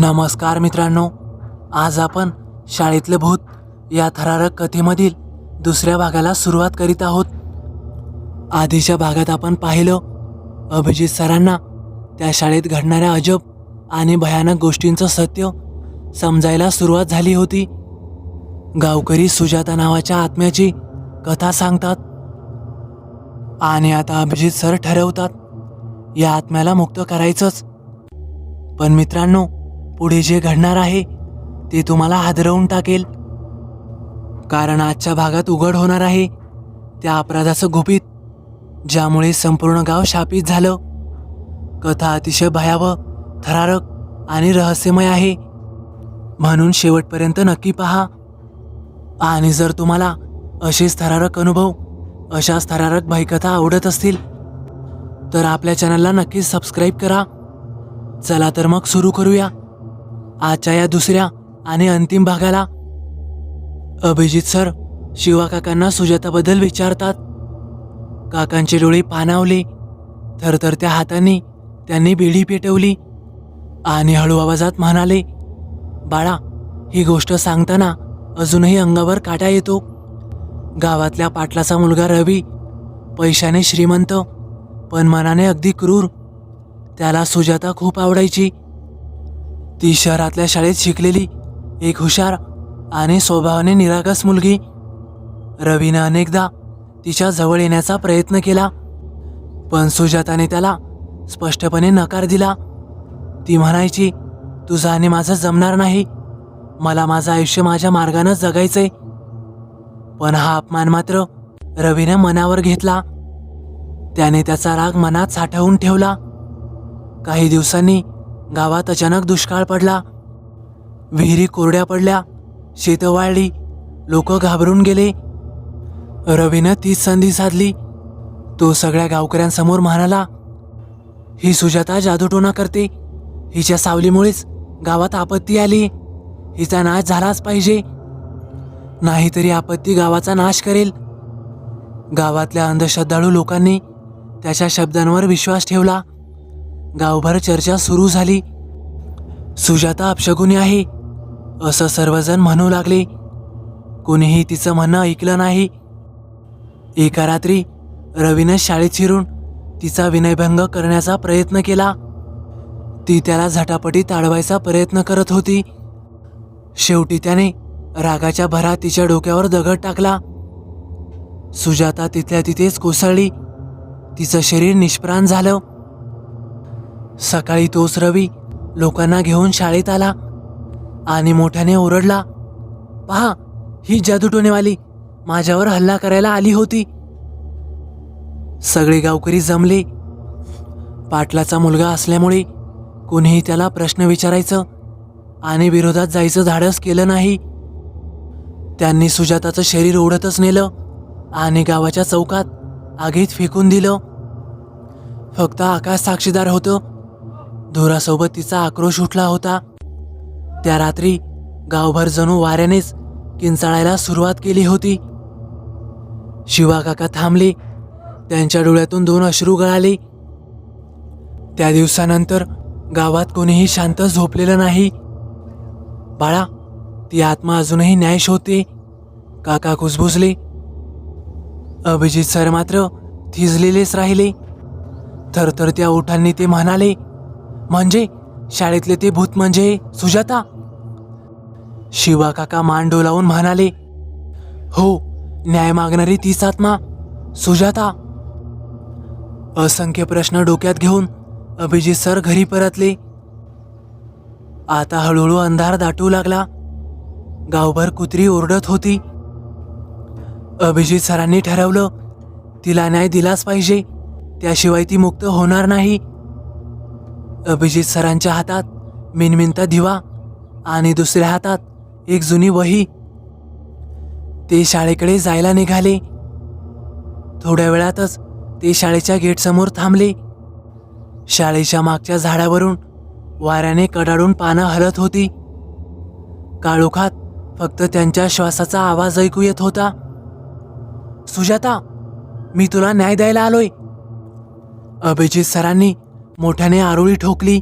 नमस्कार मित्रांनो आज आपण शाळेतले भूत या थरारक कथेमधील दुसऱ्या भागाला सुरुवात करीत आहोत. आधीच्या भागात आपण पाहिलं अभिजित सरांना त्या शाळेत घडणाऱ्या अजब आणि भयानक गोष्टींचं सत्य समजायला सुरुवात झाली होती. गावकरी सुजाता नावाच्या आत्म्याची कथा सांगतात आणि आता अभिजित सर ठरवतात या आत्म्याला मुक्त करायचंच. पण मित्रांनो पुढे जे घडणार आहे ते तुम्हाला हादरवून टाकेल. कारण आजच्या भागात उघड होणार आहे त्या अपराधाचं गुपित ज्यामुळे संपूर्ण गाव शापित झालं. कथा अतिशय भयावह थरारक आणि रहस्यमय आहे. म्हणून शेवटपर्यंत नक्की पहा. आणि जर तुम्हाला असेच थरारक अनुभव अशाच थरारक भयकथा आवडत असतील तर आपल्या चॅनलला नक्कीच सबस्क्राईब करा. चला तर मग सुरू करूया. आजच्या या दुसऱ्या आणि अंतिम भागाला. अभिजित सर शिवा काकांना सुजाताबद्दल विचारतात. काकांचे डोळे पानावले थरथरत्या हातांनी त्यांनी बिडी पेटवली आणि हळू आवाजात म्हणाले बाळा ही गोष्ट सांगताना अजूनही अंगावर काटा येतो. गावातल्या पाटलाचा मुलगा रवी पैशाने श्रीमंत पण मनाने अगदी क्रूर. त्याला सुजाता खूप आवडायची. ती शहरातल्या शाळेत शिकलेली एक हुशार आणि स्वभावाने निरागस मुलगी. रवीनं अनेकदा तिच्या जवळ येण्याचा प्रयत्न केला पण सुजाताने त्याला स्पष्टपणे नकार दिला. ती म्हणायची तुझं आणि माझं जमणार नाही. मला माझं आयुष्य माझ्या मार्गानं जगायचंय. पण हा अपमान मात्र रवीनं मनावर घेतला. त्याने त्याचा राग मनात साठवून ठेवला. काही दिवसांनी गावात अचानक दुष्काळ पडला. विहिरी कोरड्या पडल्या. शेतं वाळली. लोक घाबरून गेले. रवीनं तीच संधी साधली. तो सगळ्या गावकऱ्यांसमोर म्हणाला ही सुजाता जादूटोना करते. हिच्या सावलीमुळेच गावात आपत्ती आली. हिचा नाश झालाच पाहिजे. नाहीतरी आपत्ती गावाचा नाश करेल. गावातल्या अंधश्रद्धाळू लोकांनी त्याच्या शब्दांवर विश्वास ठेवला. गावभर चर्चा सुरू झाली. सुजाता अपशगुनी आहे असं सर्वजण म्हणू लागले. कोणीही तिचं म्हणणं ऐकलं नाही. एका रात्री रवीनं शाळेत शिरून तिचा विनयभंग करण्याचा प्रयत्न केला. ती त्याला झटापटी ताडवायचा प्रयत्न करत होती. शेवटी त्याने रागाच्या भरात तिच्या डोक्यावर दगड टाकला. सुजाता तिथल्या तिथेच कोसळली. तिचं शरीर निष्प्राण झालं. सकाळी तोच रवी लोकांना घेऊन शाळेत आला आणि मोठ्याने ओरडला पहा ही जादूटोनेवाली माझ्यावर हल्ला करायला आली होती. सगळे गावकरी जमले. पाटलाचा मुलगा असल्यामुळे कोणीही त्याला प्रश्न विचारायचं आणि विरोधात जायचं धाडस केलं नाही. त्यांनी सुजाताचं शरीर ओढतच नेलं आणि गावाच्या चौकात आगीत फेकून दिलं. फक्त आकाश साक्षीदार होतं धुरासोबत तिचा आक्रोश उठला होता. त्या रात्री गावभर जणू वाऱ्यानेच किंचाळायला सुरुवात केली होती. शिवा काका थांबले. त्यांच्या डोळ्यातून दोन अश्रू गळाले. त्या दिवसानंतर गावात कोणीही शांत झोपलेलं नाही. बाळा ती आत्मा अजूनही न्याय शोधते. काका कुसबुसले अभिजित सर मात्र थिजलेलेच राहिले. थरथरत्या ओठांनी ते म्हणाले म्हणजे? शाळेतले ते भूत म्हणजे? सुजाता? शिवा काका मान डोलावून म्हणाले हो न्याय मागणारी तीच आत्मा सुजाता. असंख्य प्रश्न डोक्यात घेऊन अभिजित सर घरी परतले. आता हळूहळू अंधार दाटू लागला. गावभर कुत्री ओरडत होती. अभिजित सरांनी ठरवलं तिला न्याय दिलाच पाहिजे. त्याशिवाय ती मुक्त होणार नाही. अभिजित सरांच्या हातात मिनमिनता दिवा आणि दुसऱ्या हातात एक जुनी वही. ते शाळेकडे जायला निघाले. थोड्या वेळातच ते शाळेच्या गेटसमोर थांबले. शाळेच्या मागच्या झाडावरून वाऱ्याने कडाडून पानं हलत होती. काळोखात फक्त त्यांच्या श्वासाचा आवाज ऐकू येत होता. सुजाता मी तुला न्याय द्यायला आलोय. अभिजित सरांनी मोठ्याने आरोळी ठोकली.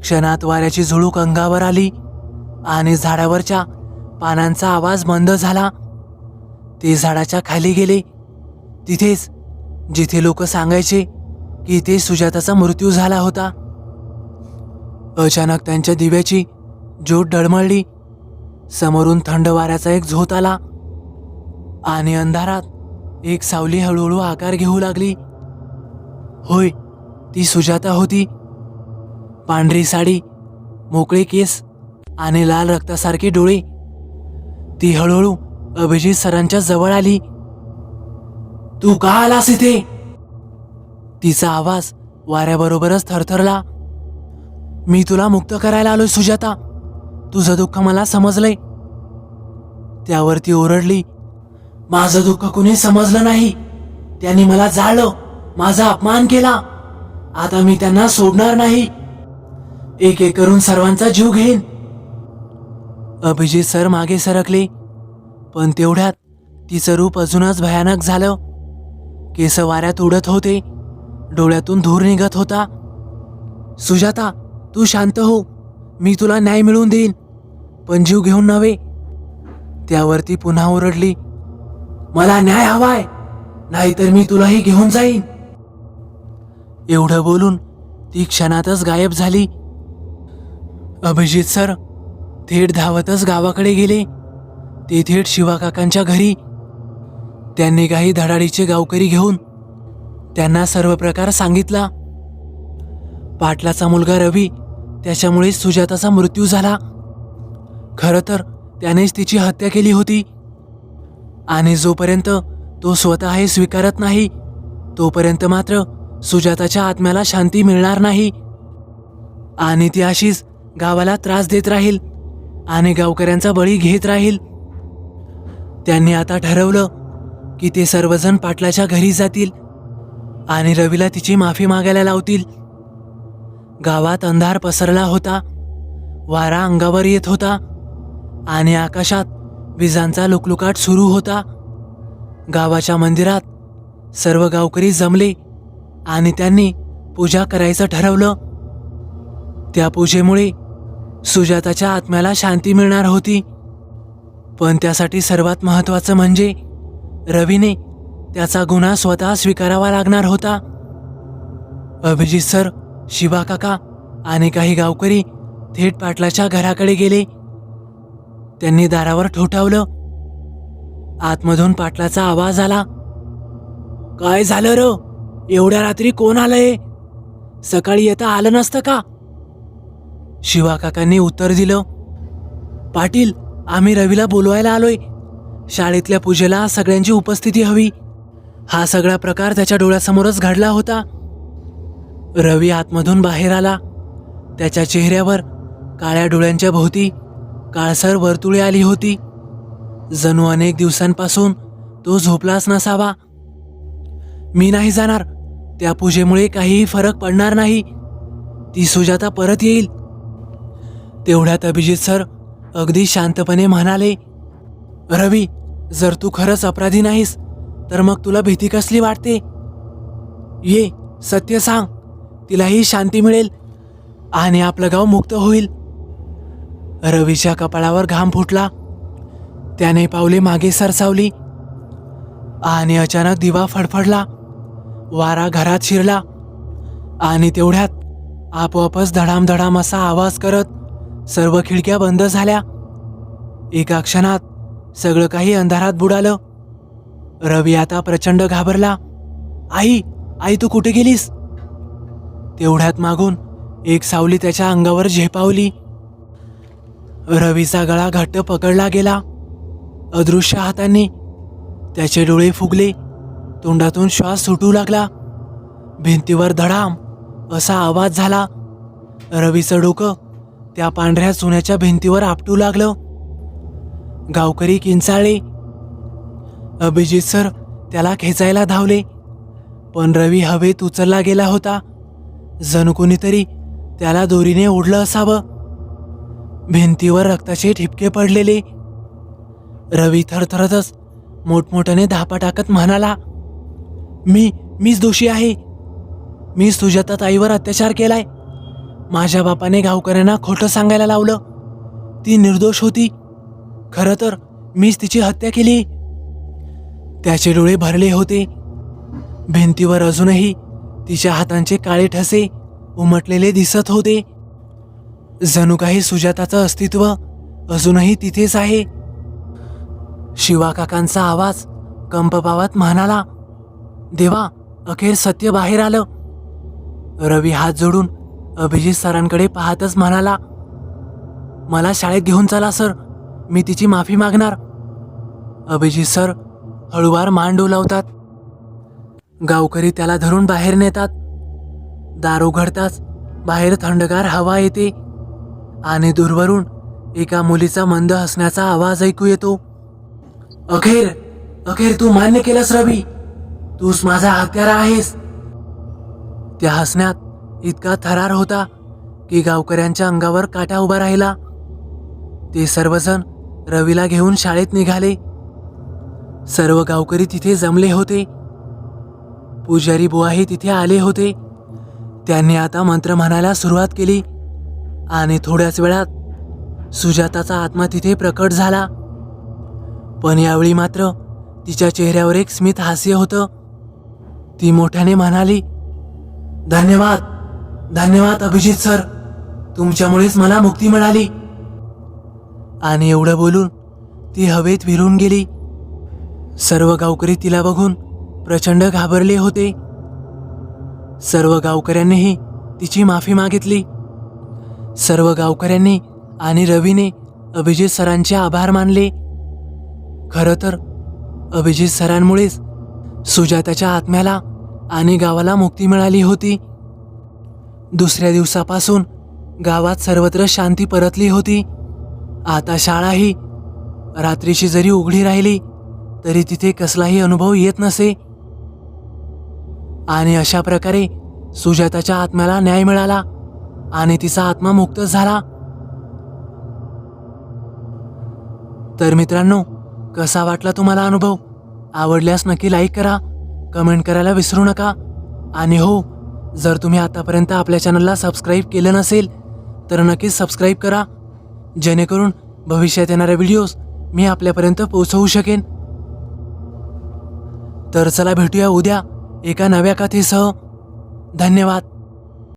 क्षणात वाऱ्याची झुळूक अंगावर आली आणि झाडावरच्या पानांचा आवाज बंद झाला. ते झाडाच्या खाली गेले. तिथेच जिथे लोक सांगायचे की इथे सुजाताचा मृत्यू झाला होता. अचानक त्यांच्या दिव्याची ज्योत डळमळली. समोरून थंड वाऱ्याचा एक झोत आला आणि अंधारात एक सावली हळूहळू आकार घेऊ लागली. होय ती सुजाता होती. पांढरी साडी मोकळे केस आणि लाल रक्तासारखे डोळे. ती हळूहळू अभिजित सरांच्या जवळ आली. तू का आलास इथे? तिचा आवाज वाऱ्याबरोबरच थरथरला. मी तुला मुक्त करायला आलोय सुजाता. तुझं दुःख मला समजलंय. त्यावर ती ओरडली. माझं दुःख कुणी समजलं नाही. त्यांनी मला जाळलं. माझा अपमान केला. आता मी त्यांना सोडणार नाही. एक एक करून सर्वांचा जीव घेईन. अभिजित सर मागे सरकले पण तेवढ्यात तिचं रूप अजूनच भयानक झालं. केस वाऱ्यात उडत होते डोळ्यातून धूर निघत होता. सुजाता तू शांत हो मी तुला न्याय मिळवून देईन पण जीव घेऊन नव्हे. त्यावरती पुन्हा ओरडली मला न्याय हवाय नाहीतर मी तुलाही घेऊन जाईन. एवढं बोलून ती क्षणातच गायब झाली. अभिजित सर थेट धावतच गावाकडे गेले. ते थेट शिवाकाकांच्या घरी. त्यांनी काही धडाडीचे गावकरी घेऊन त्यांना सर्व प्रकार सांगितला. पाटलाचा मुलगा रवी त्याच्यामुळे सुजाताचा मृत्यू झाला. खरं तर त्यानेच तिची हत्या केली होती. आणि जोपर्यंत तो स्वतः हे स्वीकारत नाही तोपर्यंत मात्र सुजाताच्या आत्म्याला शांती मिळणार नाही. आणि ती अशीच गावाला त्रास देत राहील आणि गावकऱ्यांचा बळी घेत राहील. त्यांनी आता ठरवलं की ते सर्वजण पाटलाच्या घरी जातील आणि रवीला तिची माफी मागायला लावतील. गावात अंधार पसरला होता वारा अंगावर येत होता आणि आकाशात विजांचा लुकलुकाट सुरू होता. गावाच्या मंदिरात सर्व गावकरी जमले आणि त्यांनी पूजा करायचं ठरवलं. त्या पूजेमुळे सुजाताच्या आत्म्याला शांती मिळणार होती. पण त्यासाठी सर्वात महत्त्वाचं म्हणजे रवीने त्याचा गुन्हा स्वतः स्वीकारावा लागणार होता. अभिजित सर शिवा काका आणि काही गावकरी थेट पाटलाच्या घराकडे गेले. त्यांनी दारावर ठोठावलं. आतमधून पाटलाचा आवाज आला काय झालं र? एवढ्या रात्री कोण आलंय? सकाळी येता आलं नसतं का? शिवा काकांनी उत्तर दिलं पाटील आम्ही रवीला बोलवायला आलोय. शाळेतल्या पूजेला सगळ्यांची उपस्थिती हवी. हा सगळा प्रकार त्याच्या डोळ्यासमोरच घडला होता. रवी आतमधून बाहेर आला. त्याच्या चेहऱ्यावर काळ्या डोळ्यांच्या भोवती काळसर वर्तुळे आली होती. जणू अनेक दिवसांपासून तो झोपलाच नसावा. मी नाही जाणार. त्या पूजेमुळे काहीही फरक पडणार नाही. ती सुजाता परत येईल. तेवढ्यात अभिजित सर अगदी शांतपणे म्हणाले रवी जर तू खरंच अपराधी नाहीस तर मग तुला भीती कसली वाटते? ये सत्य सांग. तिलाही शांती मिळेल आणि आपलं गाव मुक्त होईल. रवीच्या कपाळावर घाम फुटला. त्याने पावले मागे सरसावली आणि अचानक दिवा फडफडला. वारा घरात शिरला. आणि तेवढ्यात आपोआपच धडाम असा आवाज करत सर्व खिडक्या बंद झाल्या. एका क्षणात सगळं काही अंधारात बुडालं. रवी आता प्रचंड घाबरला. आई आई तू कुठे गेलीस? तेवढ्यात मागून एक सावली त्याच्या अंगावर झेपावली. रवीचा गळा घट्ट पकडला गेला. अदृश्य हातांनी त्याचे डोळे फुगले. तोंडातून श्वास सुटू लागला. भिंतीवर धडाम असा आवाज झाला. रवीचं डोकं त्या पांढऱ्या सोन्याच्या भिंतीवर आपटू लागलं. गावकरी किंचाळले. अभिजित सर त्याला खेचायला धावले. पण रवी हवेत उचलला गेला होता. जणू कोणीतरी त्याला दोरीने ओढलं असावं. भिंतीवर रक्ताचे ठिपके पडलेले. रवी थरथरतच मोठमोठ्याने धापा टाकत म्हणाला मी मीच दोषी आहे. मी सुजाता ताईवर अत्याचार केलाय. माझ्या बापाने गावकऱ्यांना खोटं सांगायला लावलं. ती निर्दोष होती. खरं तर मीच तिची हत्या केली. त्याचे डोळे भरले होते. भिंतीवर अजूनही तिच्या हातांचे काळे ठसे उमटलेले दिसत होते. जणू काही सुजाताचं अस्तित्व अजूनही तिथेच आहे. शिवाकाकांचा आवाज कंपपावत म्हणाला देवा अखेर सत्य बाहेर आलं. रवी हात जोडून अभिजित सरांकडे पाहतच म्हणाला मला शाळेत घेऊन चला सर. मी तिची माफी मागणार. अभिजित सर हळुवार मान डोलावतात. गावकरी त्याला धरून बाहेर नेतात. दार उघडताच बाहेर थंडगार हवा येते आणि दूरवरून एका मुलीचा मंद हसण्याचा आवाज ऐकू येतो. अखेर अखेर तू मान्य केलंस रवी. तूच माझा हत्यारा आहेस. त्या हसण्यात इतका थरार होता की गावकऱ्यांच्या अंगावर काटा उभा राहिला. ते सर्वजण रवीला घेऊन शाळेत निघाले. सर्व गावकरी तिथे जमले होते. पुजारी बुवाही तिथे आले होते. त्यांनी आता मंत्र म्हणायला सुरुवात केली. आणि थोड्याच वेळात सुजाताचा आत्मा तिथे प्रकट झाला. पण यावेळी मात्र तिच्या चेहऱ्यावर एक स्मित हास्य होतं. ती मोठ्याने म्हणाली धन्यवाद धन्यवाद अभिजित सर. तुमच्यामुळेच मला मुक्ती मिळाली. आणि एवढं बोलून ती हवेत विरून गेली. सर्व गावकरी तिला बघून प्रचंड घाबरले होते. सर्व गावकऱ्यांनीही तिची माफी मागितली. सर्व गावकऱ्यांनी आणि रवीने अभिजित सरांचे आभार मानले. खरं तर अभिजित सरांमुळेच सुजाताच्या आत्म्याला आणि गावाला मुक्ती मिळाली होती. दुसऱ्या दिवसापासून गावात सर्वत्र शांती परतली होती. आता शाळाही रात्रीची जरी उघडी राहिली तरी तिथे कसलाही अनुभव येत नसे. आणि अशा प्रकारे सुजाताच्या आत्म्याला न्याय मिळाला आणि तिचा आत्मा मुक्त झाला. तर मित्रांनो कसा वाटला तुम्हाला अनुभव? आवडल्यास नक्की लाईक करा कमेंट करायला विसरू नका. आणि हो जर तुम्ही आतापर्यंत आपल्या चॅनलला सबस्क्राईब केलं नसेल तर नक्कीच सबस्क्राईब करा. जेणेकरून भविष्यात येणाऱ्या व्हिडिओज मी आपल्यापर्यंत पोहोचवू शकेन. तर चला भेटूया उद्या एका नव्या कथेसह. धन्यवाद.